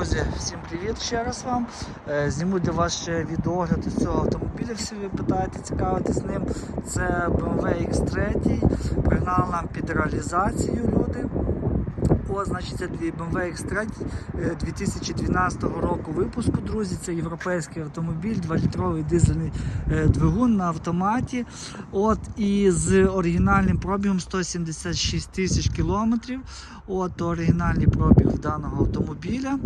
друзі, всім привіт ще раз вам. Е, Зніму для вас ще відеогляд цього автомобіля. Всі ви питаєте, цікавитесь ним. Це BMW X3. Пригнали нам під реалізацію люди. О, значить, BMW X3 е, 2012 року випуску, друзі. Це європейський автомобіль, 2-літровий дизельний е, двигун на автоматі. От, і з оригінальним пробігом 176 тисяч кілометрів. От оригінальний пробіг даного автомобіля.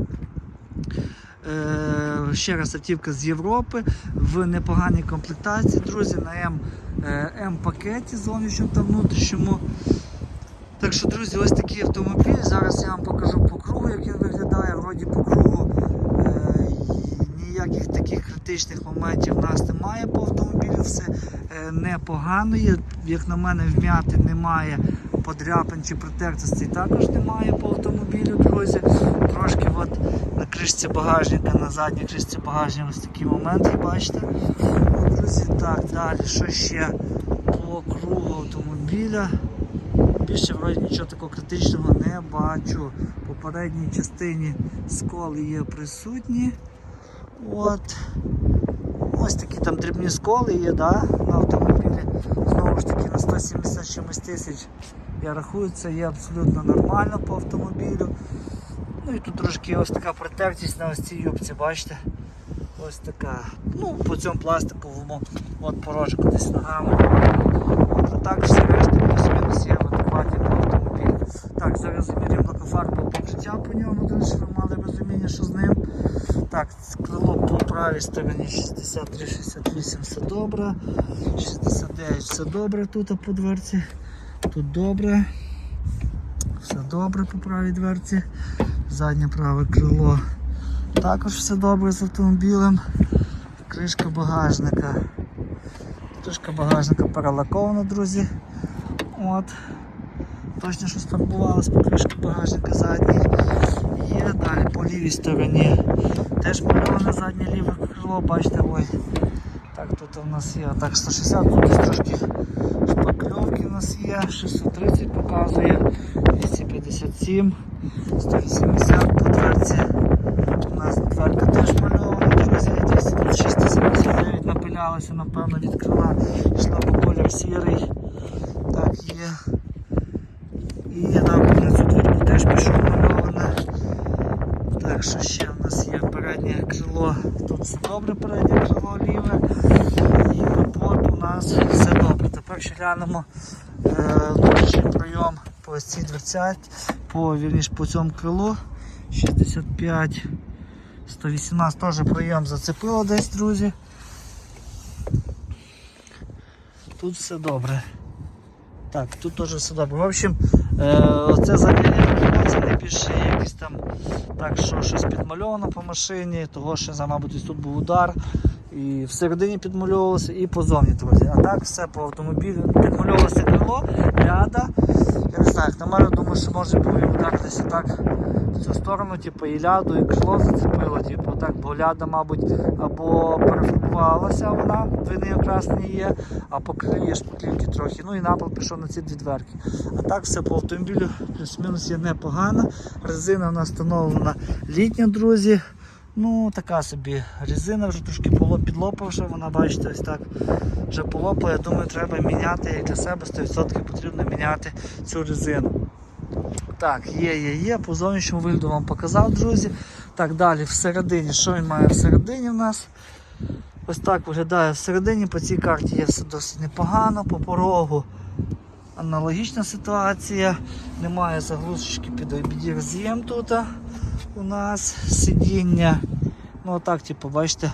Е, ще раз автівка з Європи в непоганій комплектації, друзі, на М, е, М-пакеті зовнішньому та внутрішньому. Що, друзі, ось такий автомобіль. Зараз я вам покажу по кругу, як він виглядає. Вроді по кругу е, ніяких таких критичних моментів в нас немає по автомобілю. Все е, непогано є. Як на мене, вм'яти немає подряпин чи протертостей також немає по автомобілю, друзі. Трошки от на кришці багажника, на задній кришці багажника ось такі моменти, бачите. Друзі, так, далі, що ще по кругу автомобіля. Більше вроді нічого такого критичного не бачу. В попередній частині сколи є присутні. От. Ось такі там дрібні сколи є да, на автомобілі. Знову ж таки на 170 чимось тисяч. Я рахую, це є абсолютно нормально по автомобілю. Ну і тут трошки ось така протертість на ось цій юбці, бачите? Ось така. Ну, по цьому пластиковому от порожку десь ногами. От, а так все решта плюс-мінус є в адекваті по автомобілю. Так, зараз замірюємо лакофарбове покриття по ньому, тому що ви мали розуміння, що з ним. Так, крило по правій стороні 63-68 все добре. 69 все добре тут по дверці. Тут добре. Все добре по правій дверці. Заднє праве крило. Також все добре з автомобілем. Кришка багажника. Кришка багажника перелакована, друзі. От. Точно що сфарбувалась по кришки багажника задній. Є далі по лівій стороні. Теж мальоване заднє ліве крило, бачите, ой. Так, тут у нас є так 160, тут десь трошки шпакльовки у нас є, 630 показує, 257, 180 по дверці. У нас дверка теж мальована, друзі, 279 напилялося, напевно, від крила, йшла по колір сірий. Так, є. І так, на цю дверку теж пішов мальоване. Так, що ще в нас є переднє крило. Тут все добре, переднє крило ліве. І капот у нас все добре. Тепер ще глянемо е, внутрішній прийом по ось цій по, вірніш, по цьому крилу. 65, 118 теж прийом зацепило десь, друзі. Тут все добре. Так, тут теж все добре. В общем, е, це заднє це не більше якісь там так, що щось підмальовано по машині, того що мабуть, тут був удар. І всередині підмальовувалося і позовні, друзі. А так все по автомобілю підмальовувалося крило, ряда. Я не знаю, на думаю, що може і десь так цю сторону, типу, і ляду, і крило зацепило, типу, так, бо ляда, мабуть, або перефарбувалася вона, вини якраз не є, а по крилі шпаклівки трохи. Ну і напал пішов на ці дві дверки. А так все по автомобілю плюс-мінус є непогано. Резина встановлена літня, друзі. Ну, така собі резина вже трошки підлопавша, вона бачите, ось так вже полопала. Я думаю, треба міняти як для себе 100% потрібно міняти цю резину. Так, є, є, є. По зовнішньому вигляду вам показав, друзі. Так, далі всередині. Що він має всередині в нас? Ось так виглядає всередині. По цій карті є все досить непогано. По порогу аналогічна ситуація. Немає заглушечки під обідір тут у нас сидіння. Ну отак, типу, бачите,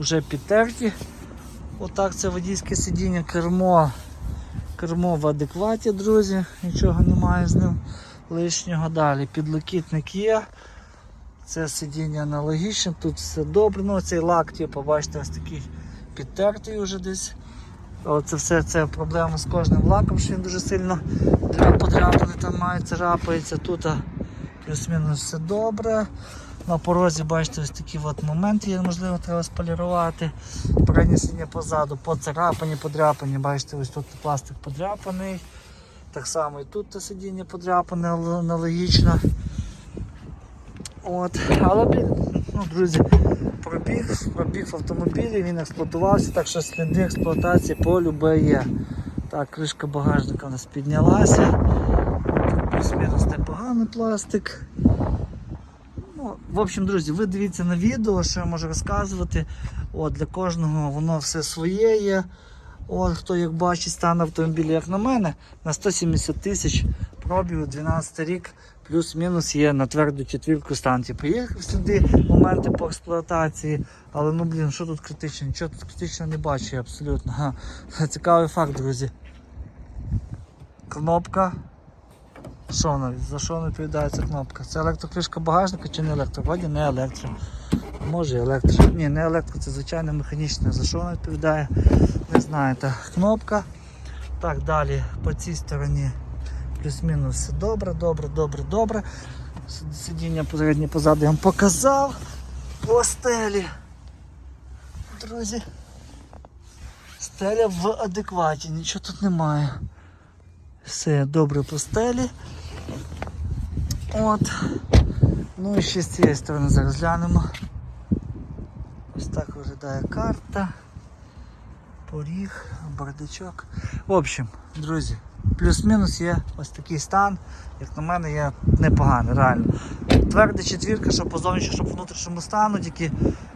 вже підтерті. Отак це водійське сидіння, кермо. Кермо в адекваті, друзі, нічого немає з ним лишнього. Далі підлокітник є. Це сидіння аналогічне, тут все добре. Ну, цей лак, типу, бачите, ось такий підтертий вже десь. Оце все це проблема з кожним лаком, що він дуже сильно подряпаний, там має царапається. Тут плюс-мінус все добре. На порозі бачите ось такі от моменти, є, можливо, треба сполірувати. Переднє позаду, поцарапані, подряпані. Бачите, ось тут пластик подряпаний. Так само і тут сидіння подряпане аналогічно. От, але ну, друзі, пробіг, пробіг в автомобілі, він експлуатувався, так що сліди експлуатації по любе є. Так, кришка багажника у нас піднялася. Плюс-мінус непоганий пластик. Ну, в общем, друзі, ви дивіться на відео, що я можу розказувати. От, для кожного воно все своє є. От, хто як бачить, стан автомобіля, як на мене, на 170 тисяч пробігу, 12 рік, плюс-мінус є на тверду четвірку стан. Типу, є сліди, моменти по експлуатації, але ну блін, що тут критично? Нічого тут критичного не бачу абсолютно. Ха. Цікавий факт, друзі. Кнопка. Що вона? За що вона відповідає ця кнопка? Це електрокришка багажника чи не електро? Вроді не електро. Може електро. Ні, не електро, це звичайно механічне. За що вона відповідає? Не знаю. Так, кнопка. Так, далі по цій стороні плюс-мінус все добре, добре, добре, добре. Сидіння переднє позаду я вам показав. По стелі. Друзі. Стеля в адекваті, нічого тут немає. Все добре по стелі. От. Ну і ще з цієї сторони зараз глянемо. Ось так виглядає карта. Поріг, бардачок. В общем, друзі, плюс-мінус є ось такий стан, як на мене, є непоганий, реально. Тверда четвірка, що по зовнішньому, що по внутрішньому стану, тільки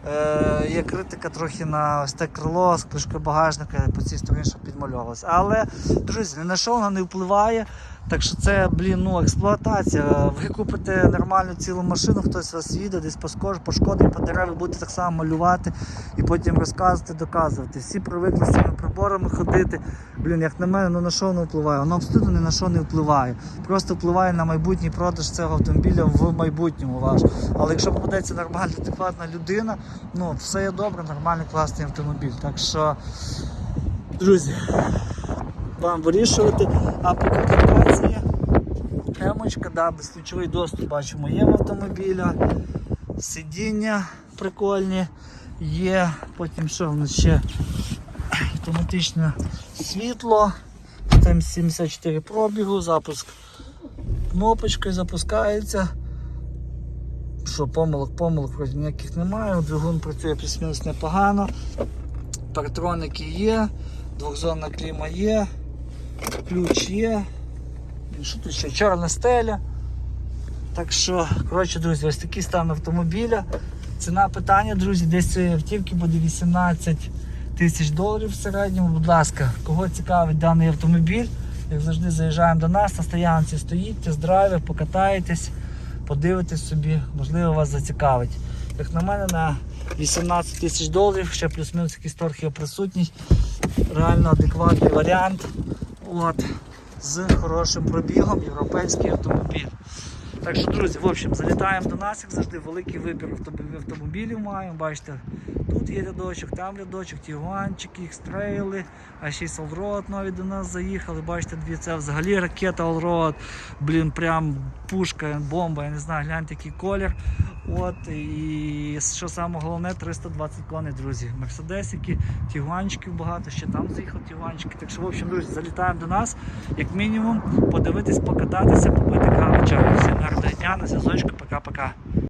е, є критика трохи на ось те крило, кришка багажника по цій стороні, що підмальовувалося. Але, друзі, на що вона не впливає. Так що це, блін, ну, експлуатація. Ви купите нормальну цілу машину, хтось вас їде, десь пошкодить по дереві, будете так само малювати і потім розказувати, доказувати. Всі привикли з цими приборами ходити. Блін, як на мене, ну на що воно впливає? Воно абсолютно ні на що не впливає. Просто впливає на майбутній продаж цього автомобіля в майбутньому ваш. Але якщо попадеться нормальна, адекватна людина, ну все є добре, нормальний, класний автомобіль. Так що, друзі, вам вирішувати. А по комплектації емочка, да, безключовий доступ бачимо є в автомобіля. Сидіння прикольні є. Потім що в нас ще автоматичне світло. Там 74 пробігу, запуск кнопочкою запускається. Що, помилок, помилок вроді ніяких немає. Двигун працює плюс-мінус непогано. Партроники є, двохзонна кліма є, ключ є. Що тут ще? Чорна стеля. Так що, коротше, друзі, ось такий стан автомобіля. Ціна питання, друзі, десь цієї автівки буде 18 тисяч доларів в середньому. Будь ласка, кого цікавить даний автомобіль, як завжди заїжджаємо до нас, на стоянці стоїть, тест-драйвер, покатаєтесь, подивитесь собі, можливо, вас зацікавить. Як на мене, на 18 тисяч доларів, ще плюс-мінус якісь торги є присутні. Реально адекватний варіант. От, з хорошим пробігом, європейський автомобіль. Так що, друзі, в общем, залітаємо до нас, як завжди, великий вибір автомобілів маємо. Бачите, тут є рядочок, там рядочок, тігуанчики, ікстрейли, а ще й Солрод нові до нас заїхали. Бачите, дві це взагалі ракета Allroad. Блін, прям пушка, бомба, я не знаю, гляньте який колір. От, і що саме головне, 320 коней, друзі. Мерседесики, тігуанчиків багато, ще там заїхав тігуанчики. Так що, в общем, друзі, залітаємо до нас, як мінімум, подивитись, покататися, попити каву чаю. Всім гарного дня, на зв'язочку, пока-пока.